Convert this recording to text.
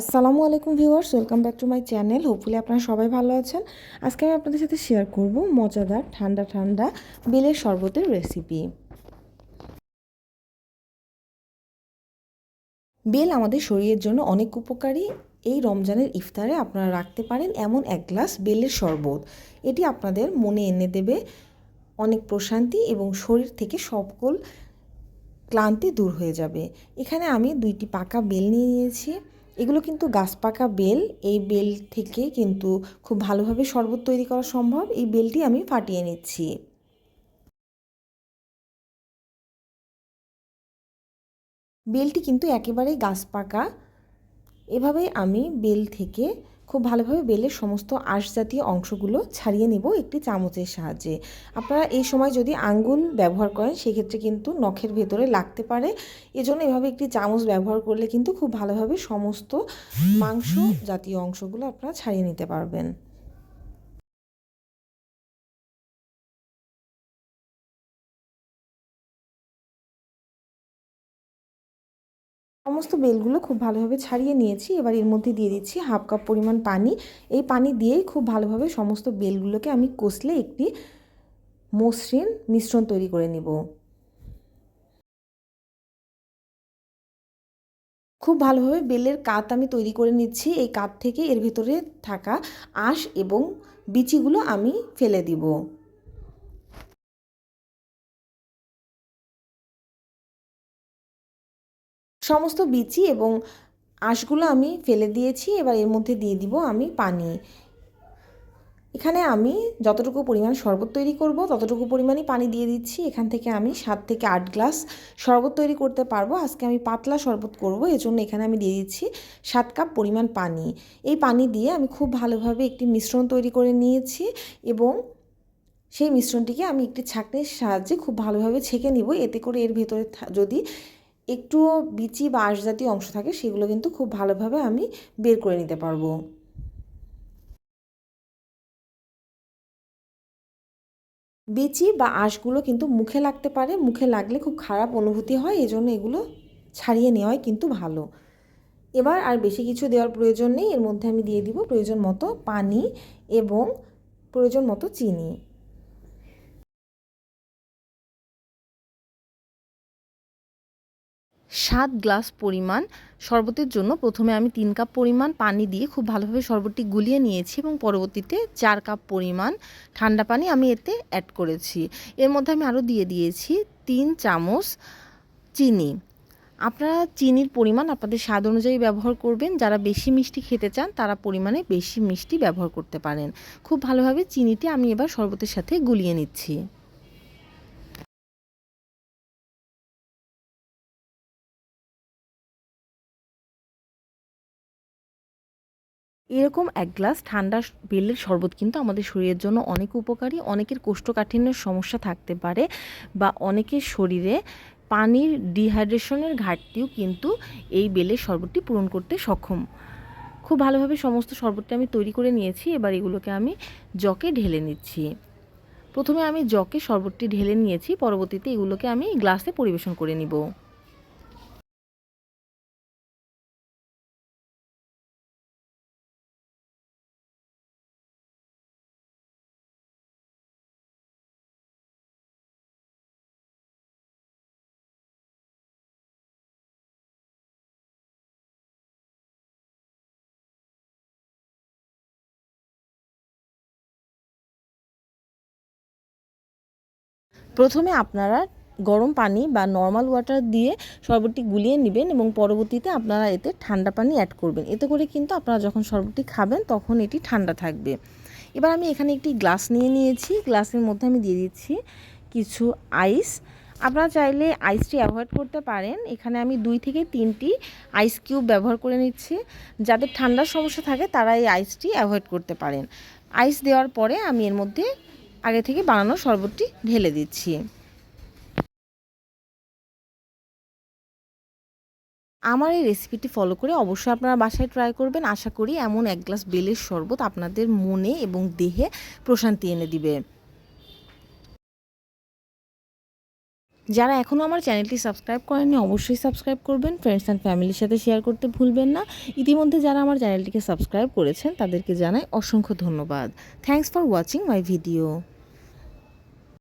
আসসালামু আলাইকুম viewers, welcome back to my channel. Hopefully আপনারা সবাই ভালো আছেন। আজকে আমি আপনাদের সাথে শেয়ার করব মজাদার, ঠান্ডা ঠান্ডা বেলের শরবতের রেসিপি বেল আমাদের শরীরের জন্য অনেক উপকারী। এই রমজানের ইফতারে আপনারা রাখতে পারেন এমন এক গ্লাস বেলের শরবত। এটি আপনাদের মনে এনে দেবে অনেক প্রশান্তি এবং শরীর থেকে সকল ক্লান্তি দূর হয়ে যাবে। এখানে আমি দুইটি পাকা বেল নিয়ে নিয়েছি। এগুলো কিন্তু গাছ পাকা বেল, এই বেল থেকে কিন্তু খুব ভালোভাবে শরবত তৈরি করা সম্ভব। এই বেলটি আমি ফাটিয়ে নিচ্ছি। বেলটি কিন্তু একেবারেই গাছ পাকা এভাবে আমি বেল থেকে খুব ভালোভাবে বেলে সমস্ত আঁশ জাতীয় অংশগুলো ছাড়িয়ে নেব একটি চামচের সাহায্যে। আপনারা এই সময় যদি আঙ্গুল ব্যবহার করেন, সেক্ষেত্রে কিন্তু নখের ভেতরে লাগতে পারে। এজন্য এভাবে একটি চামচ ব্যবহার করলে কিন্তু খুব ভালোভাবে সমস্ত মাংস জাতীয় অংশগুলো আপনারা ছাড়িয়ে নিতে পারবেন। সমস্ত বেলগুলো খুব ভালোভাবে ছাড়িয়ে নিয়েছি। এবার এর মধ্যে দিয়ে দিচ্ছি হাফ কাপ পরিমাণ পানি। এই পানি দিয়েই খুব ভালোভাবে সমস্ত বেলগুলোকে আমি কষলে একটি মসৃণ মিশ্রণ তৈরি করে নিব। খুব ভালোভাবে বেলের কাত আমি তৈরি করে নিচ্ছি। এই কাত থেকে এর ভেতরে থাকা আঁশ এবং বিচিগুলো আমি ফেলে দিব। সমস্ত বিচি এবং আঁশগুলো আমি ফেলে দিয়েছি, এবার এর মধ্যে দিয়ে দিব আমি পানি। এখানে আমি যতটুকু পরিমাণ শরবত তৈরি করব, ততটুকু পরিমাণই পানি দিয়ে দিচ্ছি। এখান থেকে আমি সাত থেকে আট গ্লাস শরবত তৈরি করতে পারব। আজকে আমি পাতলা শরবত করব, এজন্য এখানে আমি দিয়ে দিচ্ছি সাত কাপ পরিমাণ পানি। এই পানি দিয়ে আমি খুব ভালোভাবে একটি মিশ্রণ তৈরি করে নিয়েছি এবং সেই মিশ্রণটিকে আমি একটি ছাঁকনির সাহায্যে খুব ভালোভাবে ছেঁকে নিব। এতে করে এর ভেতরে যদি একটুও বিচি বা আঁশ জাতীয় অংশ থাকে, সেগুলো কিন্তু খুব ভালোভাবে আমি বের করে নিতে পারব। বিচি বা আঁশগুলো কিন্তু মুখে লাগতে পারে, মুখে লাগলে খুব খারাপ অনুভূতি হয়, এজন্য এগুলো ছাড়িয়ে নেওয়াই কিন্তু ভালো। এবার আর বেশি কিছু দেওয়ার প্রয়োজন নেই, এর মধ্যে আমি দিয়ে দিব প্রয়োজন মতো পানি এবং প্রয়োজন মতো চিনি। সাত গ্লাস পরিমাণ শরবতের জন্য প্রথমে আমি তিন কাপ পরিমাণ পানি দিয়ে খুব ভালোভাবে শরবতটি গুলিয়ে নিয়েছি এবং পরবর্তীতে চার কাপ পরিমাণ ঠান্ডা পানি আমি এতে অ্যাড করেছি। এর মধ্যে আমি আরও দিয়ে দিয়েছি তিন চামচ চিনি। আপনারা চিনির পরিমাণ আপনাদের স্বাদ অনুযায়ী ব্যবহার করবেন। যারা বেশি মিষ্টি খেতে চান, তারা পরিমাণে বেশি মিষ্টি ব্যবহার করতে পারেন। খুব ভালোভাবে চিনিটি আমি এবার শরবতের সাথে গুলিয়ে নিচ্ছি। এরকম এক গ্লাস ঠান্ডা বেলের শরবত কিন্তু আমাদের শরীরের জন্য অনেক উপকারী, অনেকের কোষ্ঠকাঠিন্যের সমস্যা থাকতে পারে বা অনেকের শরীরে পানির ডিহাইড্রেশনের ঘাটতিও কিন্তু এই বেলের শরবতটি পূরণ করতে সক্ষম। খুব ভালোভাবে সমস্ত শরবতটি আমি তৈরি করে নিয়েছি, এবার এগুলোকে আমি জকে ঢেলে নিচ্ছি। প্রথমে আমি জকে শরবতটি ঢেলে নিয়েছি, পরবর্তীতে এগুলোকে আমি গ্লাসে পরিবেশন করে নিব। প্রথমে আপনারা গরম পানি বা নর্মাল ওয়াটার দিয়ে শরবতটি গুলিয়ে নেবেন এবং পরবর্তীতে আপনারা এতে ঠান্ডা পানি অ্যাড করবেন। এতে করে কিন্তু আপনারা যখন শরবতটি খাবেন তখন এটি ঠান্ডা থাকবে। এবার আমি এখানে একটি গ্লাস নিয়ে নিয়েছি। গ্লাসের মধ্যে আমি দিয়ে দিচ্ছি কিছু আইস আপনারা চাইলে আইসটি অ্যাভয়েড করতে পারেন। এখানে আমি দুই থেকে তিনটি আইস কিউব ব্যবহার করে নিচ্ছি। যাদের ঠান্ডার সমস্যা থাকে তারা এই আইসটি অ্যাভয়েড করতে পারেন। আইস দেওয়ার পরে আমি এর মধ্যে আগে থেকে বানানো শরবতটি ঢেলে দিচ্ছি। আমার এই রেসিপিটি ফলো করে অবশ্যই আপনারা বাসায় ট্রাই করবেন। আশা করি এমন এক গ্লাস বেলের শরবত আপনাদের মনে এবং দেহে প্রশান্তি এনে দিবে। যারা এখনও আমার চ্যানেলটি সাবস্ক্রাইব করেননি, অবশ্যই সাবস্ক্রাইব করবেন। ফ্রেন্ডস অ্যান্ড ফ্যামিলির সাথে শেয়ার করতে ভুলবেন না। ইতিমধ্যে যারা আমার চ্যানেলটিকে সাবস্ক্রাইব করেছেন, তাদেরকে জানাই অসংখ্য ধন্যবাদ। Thanks for watching my video